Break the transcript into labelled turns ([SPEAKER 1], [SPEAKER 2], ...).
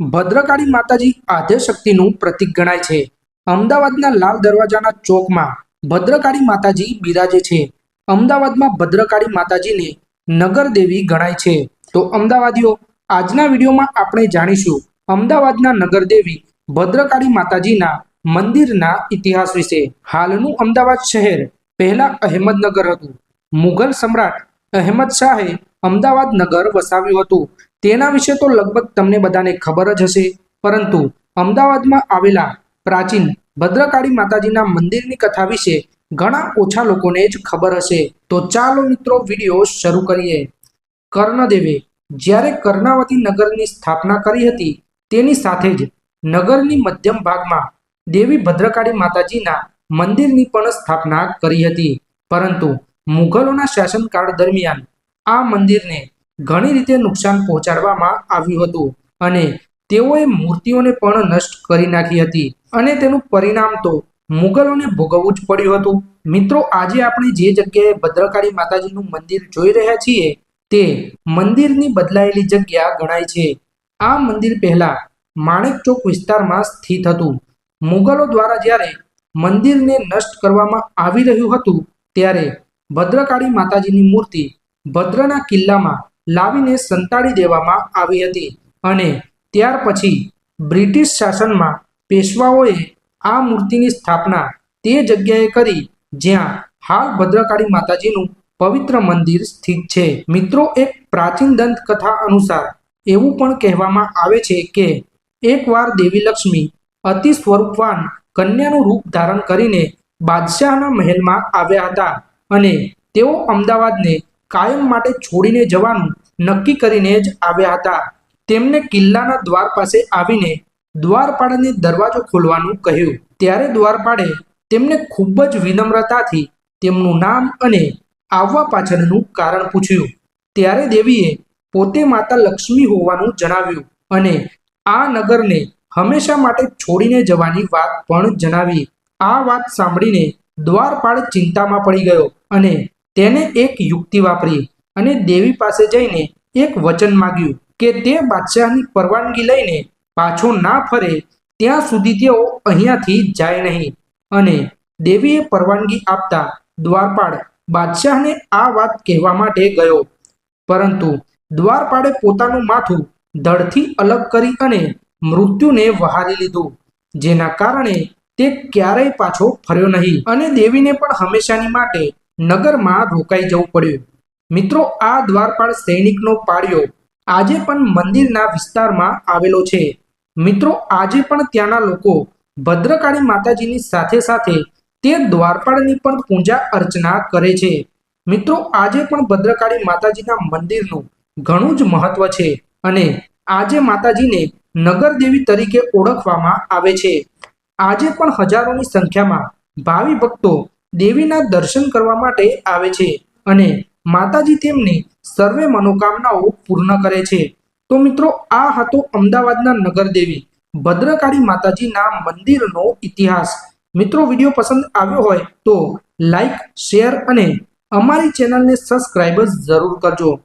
[SPEAKER 1] ભદ્રકાળી માતાજી આદ્યશક્તિનું પ્રતીક ગણાય છે. અમદાવાદના લાલ દરવાજાના ચોકમાં ભદ્રકાળી માતાજી બિરાજે છે. અમદાવાદમાં ભદ્રકાળી માતાજીને નગર દેવી ગણાય છે. તો અમદાવાદીઓ, આજના વિડીયોમાં આપણે જાણીશું અમદાવાદના નગરદેવી ભદ્રકાળી માતાજીના મંદિરના ઇતિહાસ વિશે. હાલનું અમદાવાદ શહેર પહેલા અહેમદનગર હતું. મુઘલ સમ્રાટ અહેમદ શાહે અમદાવાદ નગર વસાવ્યું હતું. તેના વિશે તો લગભગ તમને બધાને ખબર જ હશે. પરંતુ અમદાવાદમાં આવેલા પ્રાચીન ભદ્રકાળી માતાજીના મંદિરની કથા વિશે ઘણા ઓછા લોકોને જ ખબર હશે. તો ચાલો મિત્રો વીડિયો શરૂ કરીએ. કર્ણદેવે જ્યારે કર્ણાવતી નગરની સ્થાપના કરી હતી, તેની સાથે જ નગરની મધ્યમ ભાગમાં દેવી ભદ્રકાળી માતાજીના મંદિરની પણ સ્થાપના કરી હતી. પરંતુ મુઘલોના શાસનકાળ દરમિયાન આ મંદિરને ઘણી રીતે નુકસાન પહોંચાડવામાં આવ્યું હતું અને તેઓએ મૂર્તિઓને પણ નષ્ટ કરી નાખી હતી અને તેનું પરિણામ તો મુગલોને ભોગવવું જ પડ્યું હતું. મિત્રો, આજે આપણે જે જગ્યાએ ભદ્રકાળી માતાજીનું મંદિર જોઈ રહ્યા છીએ, તે મંદિરની બદલાયેલી જગ્યા ગણાય છે. આ મંદિર પહેલા માણેક ચોક વિસ્તારમાં સ્થિત હતું. મુગલો દ્વારા જ્યારે મંદિરને નષ્ટ કરવામાં આવી રહ્યું હતું, ત્યારે ભદ્રકાળી માતાજીની મૂર્તિ ભદ્રના કિલ્લામાં લાવીને સંતાડી દેવામાં આવી હતી અને ત્યાર પછી બ્રિટિશ શાસનમાં પેશવાઓએ આ મૂર્તિની સ્થાપના તે જગ્યાએ કરી જ્યાં હાલ ભદ્રકાળી માતાજીનું પવિત્ર મંદિર સ્થિત છે. મિત્રો, એક પ્રાચીન દંતકથા અનુસાર એવું પણ કહેવામાં આવે છે કે એકવાર દેવી લક્ષ્મી અતિ સ્વરૂપવાન કન્યાનું રૂપ ધારણ કરીને બાદશાહના મહેલમાં આવ્યા હતા અને તેઓ અમદાવાદને કાયમ માટે છોડીને જવાનું નક્કી કરીને જ આવ્યા હતા. તેમને કિલ્લાના દ્વાર પાસે આવીને દ્વારપાળને દરવાજો ખોલવાનું કહ્યું. ત્યારે દ્વારપાળે તેમને ખૂબ જ વિનમ્રતાથી તેમનું નામ અને આવવા પાછળનું કારણ પૂછ્યું. ત્યારે દેવીએ પોતે માતા લક્ષ્મી હોવાનું જણાવ્યું અને આ નગરને હંમેશા માટે છોડીને જવાની વાત પણ જણાવી. આ વાત સાંભળીને દ્વારપાળ ચિંતામાં પડી ગયો અને તેને એક યુક્તિ વાપરી અને દેવી પાસે જઈને એક વચન માગ્યું કે તે બાદશાહની પરવાનગી લઈને પાછો ના ફરે, ત્યાં સુધી તેઓ અહીંયાથી જાય નહીં. અને દેવીએ પરવાનગી આપતા દ્વારપાળ બાદશાહને આ વાત કહેવા માટે ગયો. પરંતુ દ્વારપાળે પોતાનું માથું ધડથી અલગ કરી અને મૃત્યુને વહારી લીધું, જેના કારણે તે ક્યારેય પાછો ફર્યો નહીં. અને દેવીને પણ હંમેશાની માટે નગરમાં રોકાઈ જવું પડ્યું. મિત્રો, આ દ્વારપાળ સૈનિકનો પાળ્યો આજે પણ મંદિરના વિસ્તારમાં આવેલો છે. મિત્રો, આજે પણ ત્યાંના લોકો ભદ્રકાળી માતાજીની સાથે સાથે તે દ્વારપાળની પણ પૂજા અર્ચના કરે છે. મિત્રો, આજે પણ ભદ્રકાળી માતાજીના મંદિરનું ઘણું જ મહત્વ છે અને આજે માતાજીને નગરદેવી તરીકે ઓળખવામાં આવે છે. આજે પણ હજારોની સંખ્યામાં ભાવિ ભક્તો દેવીના દર્શન કરવા માટે આવે છે અને માતાજી તેમની સર્વે મનોકામનાઓ પૂર્ણ કરે છે. તો મિત્રો, આ હતો અમદાવાદના નગરદેવી ભદ્રકાળી માતાજીના મંદિરનો ઇતિહાસ. મિત્રો, વીડિયો પસંદ આવ્યો હોય તો લાઈક, શેર અને અમારી ચેનલને સબસ્ક્રાઈબ જરૂર કરજો.